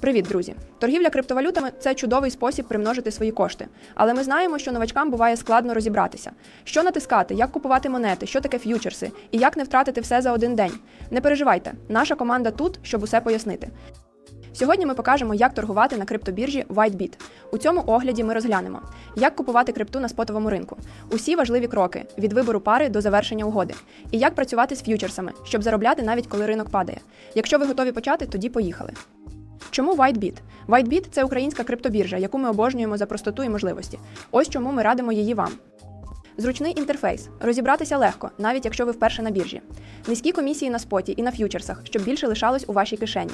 Привіт, друзі! Торгівля криптовалютами це чудовий спосіб примножити свої кошти. Але ми знаємо, що новачкам буває складно розібратися. Що натискати, як купувати монети, що таке ф'ючерси і як не втратити все за один день. Не переживайте, наша команда тут, щоб усе пояснити. Сьогодні ми покажемо, як торгувати на криптобіржі WhiteBit. У цьому огляді ми розглянемо, як купувати крипту на спотовому ринку, усі важливі кроки від вибору пари до завершення угоди, і як працювати з ф'ючерсами, щоб заробляти навіть коли ринок падає. Якщо ви готові почати, тоді поїхали. Чому WhiteBit? WhiteBit – це українська криптобіржа, яку ми обожнюємо за простоту і можливості. Ось чому ми радимо її вам. Зручний інтерфейс. Розібратися легко, навіть якщо ви вперше на біржі. Низькі комісії на споті і на ф'ючерсах, щоб більше лишалось у вашій кишені.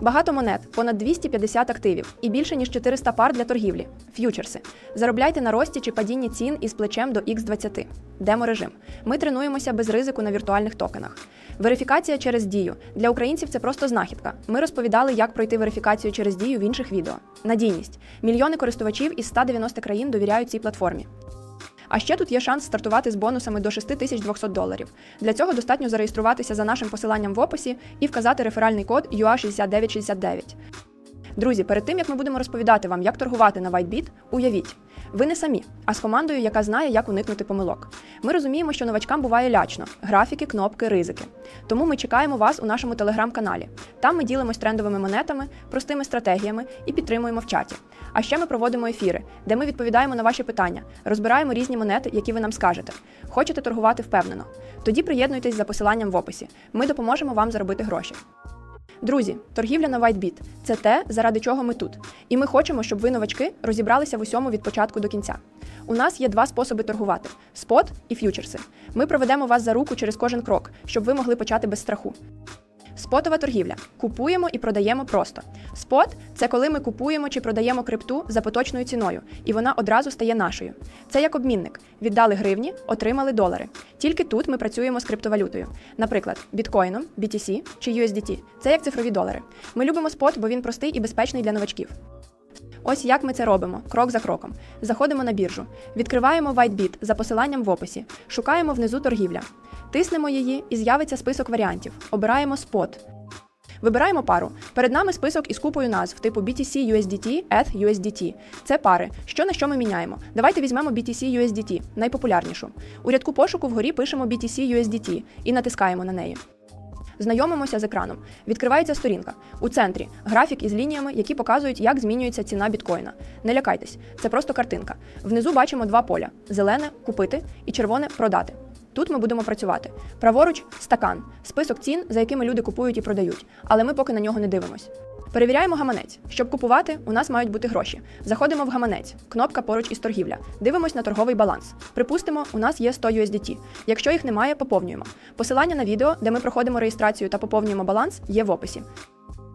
Багато монет, понад 250 активів і більше ніж 400 пар для торгівлі. Ф'ючерси. Заробляйте на рості чи падінні цін із плечем до X20. Деморежим. Ми тренуємося без ризику на віртуальних токенах. Верифікація через дію. Для українців це просто знахідка. Ми розповідали, як пройти верифікацію через дію в інших відео. Надійність. Мільйони користувачів із 190 країн довіряють цій платформі. А ще тут є шанс стартувати з бонусами до 6200 доларів. Для цього достатньо зареєструватися за нашим посиланням в описі і вказати реферальний код UA6969. Друзі, перед тим як ми будемо розповідати вам, як торгувати на WhiteBit, уявіть, ви не самі, а з командою, яка знає, як уникнути помилок. Ми розуміємо, що новачкам буває лячно: графіки, кнопки, ризики. Тому ми чекаємо вас у нашому телеграм-каналі. Там ми ділимось трендовими монетами, простими стратегіями і підтримуємо в чаті. А ще ми проводимо ефіри, де ми відповідаємо на ваші питання, розбираємо різні монети, які ви нам скажете. Хочете торгувати впевнено? Тоді приєднуйтесь за посиланням в описі. Ми допоможемо вам заробити гроші. Друзі, торгівля на WhiteBit – це те, заради чого ми тут. І ми хочемо, щоб ви, новачки, розібралися в усьому від початку до кінця. У нас є два способи торгувати: спот і ф'ючерси. Ми проведемо вас за руку через кожен крок, щоб ви могли почати без страху. Спотова торгівля. Купуємо і продаємо просто. Спот це коли ми купуємо чи продаємо крипту за поточною ціною, і вона одразу стає нашою. Це як обмінник. Віддали гривні, отримали долари. Тільки тут ми працюємо з криптовалютою. Наприклад, біткоїном, BTC чи USDT. Це як цифрові долари. Ми любимо спот, бо він простий і безпечний для новачків. Ось як ми це робимо, крок за кроком. Заходимо на біржу, відкриваємо WhiteBit за посиланням в описі, шукаємо внизу торгівля. Тиснемо її і з'явиться список варіантів. Обираємо спот. Вибираємо пару. Перед нами список із купою назв типу BTC USDT, ETH USDT. Це пари. Що на що ми міняємо? Давайте візьмемо BTC USDT, найпопулярнішу. У рядку пошуку вгорі пишемо BTC USDT і натискаємо на неї. Знайомимося з екраном. Відкривається сторінка. У центрі графік із лініями, які показують, як змінюється ціна біткоїна. Не лякайтесь, це просто картинка. Внизу бачимо два поля: зелене купити і червоне продати. Тут ми будемо працювати. Праворуч стакан, список цін, за якими люди купують і продають, але ми поки на нього не дивимось. Перевіряємо гаманець. Щоб купувати, у нас мають бути гроші. Заходимо в гаманець, кнопка поруч із торгівля. Дивимось на торговий баланс. Припустимо, у нас є 100 USDT. Якщо їх немає, поповнюємо. Посилання на відео, де ми проходимо реєстрацію та поповнюємо баланс, є в описі.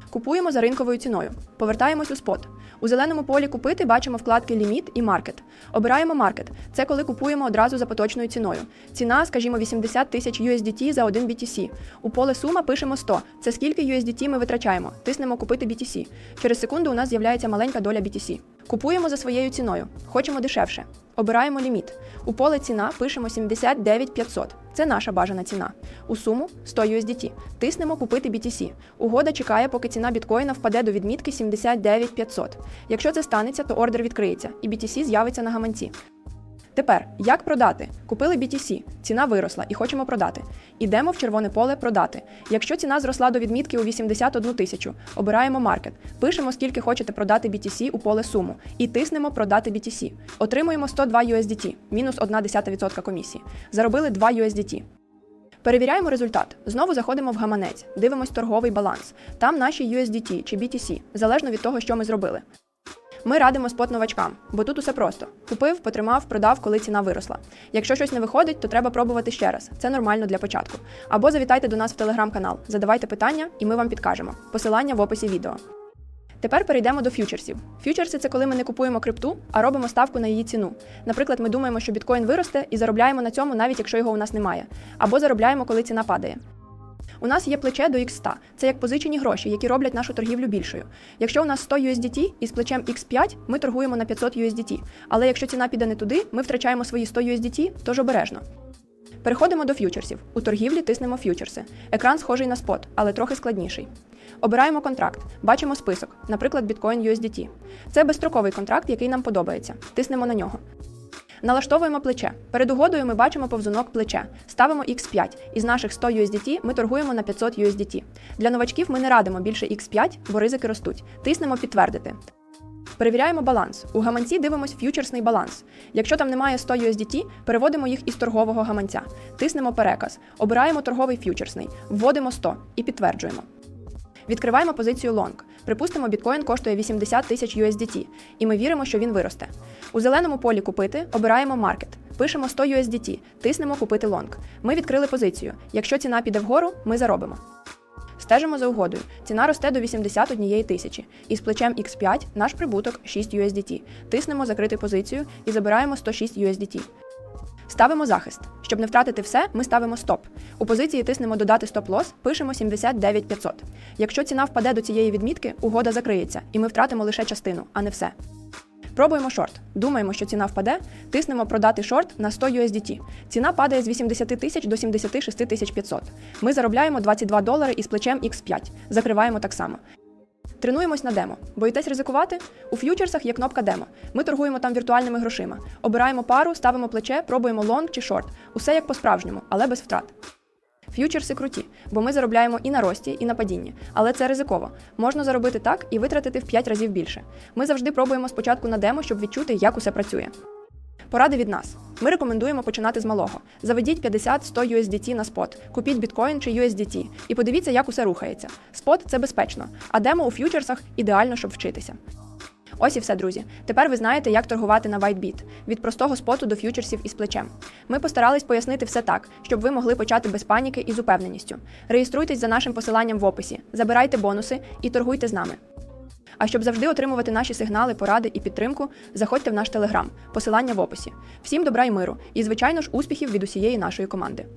Купуємо за ринковою ціною. Повертаємось у спот. У зеленому полі купити бачимо вкладки Ліміт і Маркет. Обираємо маркет. Це коли купуємо одразу за поточною ціною. Ціна, скажімо, 80 тисяч USDT за один BTC. У поле сума пишемо 100. Це скільки USDT ми витрачаємо. Тиснемо купити BTC. Через секунду у нас з'являється маленька доля BTC. Купуємо за своєю ціною. Хочемо дешевше. Обираємо ліміт. У поле ціна пишемо 79500. Це наша бажана ціна. У суму 100 USDT. Тиснемо купити BTC. Угода чекає, поки ціна біткоїна впаде до відмітки 79500. Якщо це станеться, то ордер відкриється і BTC з'явиться на гаманці. Тепер, як продати? Купили BTC, ціна виросла і хочемо продати. Ідемо в червоне поле продати. Якщо ціна зросла до відмітки у 81 тисячу, обираємо маркет, пишемо, скільки хочете продати BTC у поле суму, і тиснемо продати BTC. Отримуємо 102 USDT, мінус 1,1% комісії. Заробили 2 USDT. Перевіряємо результат. Знову заходимо в гаманець, дивимось торговий баланс. Там наші USDT чи BTC, залежно від того, що ми зробили. Ми радимо спот новачкам, бо тут усе просто: купив, потримав, продав, коли ціна виросла. Якщо щось не виходить, то треба пробувати ще раз. Це нормально для початку. Або завітайте до нас в телеграм-канал, задавайте питання, і ми вам підкажемо. Посилання в описі відео. Тепер перейдемо до ф'ючерсів. Ф'ючерси це коли ми не купуємо крипту, а робимо ставку на її ціну. Наприклад, ми думаємо, що біткоін виросте і заробляємо на цьому, навіть якщо його у нас немає, або заробляємо, коли ціна падає. У нас є плече до X100. Це як позичені гроші, які роблять нашу торгівлю більшою. Якщо у нас 100 USDT із плечем X5, ми торгуємо на 500 USDT. Але якщо ціна піде не туди, ми втрачаємо свої 100 USDT, тож обережно. Переходимо до ф'ючерсів. У торгівлі тиснемо ф'ючерси. Екран схожий на спот, але трохи складніший. Обираємо контракт, бачимо список, наприклад, Bitcoin USDT. Це безстроковий контракт, який нам подобається. Тиснемо на нього. Налаштовуємо плече. Перед угодою ми бачимо повзунок плече. Ставимо X5. Із наших 100 USDT ми торгуємо на 500 USDT. Для новачків ми не радимо більше X5, бо ризики ростуть. Тиснемо підтвердити. Перевіряємо баланс. У гаманці дивимось ф'ючерсний баланс. Якщо там немає 100 USDT, переводимо їх із торгового гаманця. Тиснемо переказ. Обираємо торговий ф'ючерсний, вводимо 100 і підтверджуємо. Відкриваємо позицію long. Припустимо, біткоін коштує 80 тисяч USDT, і ми віримо, що він виросте. У зеленому полі купити обираємо маркет. Пишемо 100 USDT, тиснемо купити long. Ми відкрили позицію. Якщо ціна піде вгору, ми заробимо. Стежимо за угодою. Ціна росте до 81 тисячі. І з плечем X5 наш прибуток 6 USDT. Тиснемо закрити позицію і забираємо 106 USDT. Ставимо захист. Щоб не втратити все, ми ставимо стоп. У позиції тиснемо додати стоп-лос, пишемо 79500. Якщо ціна впаде до цієї відмітки, угода закриється, і ми втратимо лише частину, а не все. Пробуємо шорт. Думаємо, що ціна впаде, тиснемо продати шорт на 100 USDT. Ціна падає з 80 тисяч до 76 тисяч 500. Ми заробляємо 22 долари із плечем X5. Закриваємо так само. Тренуємось на демо. Боїтесь ризикувати? У ф'ючерсах є кнопка демо. Ми торгуємо там віртуальними грошима. Обираємо пару, ставимо плече, пробуємо лонг чи шорт. Усе як по-справжньому, але без втрат. Ф'ючерси круті, бо ми заробляємо і на рості, і на падінні. Але це ризиково. Можна заробити так і витратити в 5 разів більше. Ми завжди пробуємо спочатку на демо, щоб відчути, як усе працює. Поради від нас. Ми рекомендуємо починати з малого. Заведіть 50-100 USDT на спот, купіть біткоін чи USDT і подивіться, як усе рухається. Спот це безпечно, а демо у ф'ючерсах ідеально, щоб вчитися. Ось і все, друзі. Тепер ви знаєте, як торгувати на WhiteBit. від простого споту до ф'ючерсів із плечем. Ми постарались пояснити все так, щоб ви могли почати без паніки і з упевненістю. Реєструйтесь за нашим посиланням в описі, забирайте бонуси і торгуйте з нами. А щоб завжди отримувати наші сигнали, поради і підтримку, заходьте в наш телеграм, посилання в описі. Всім добра і миру, і, звичайно ж, успіхів від усієї нашої команди.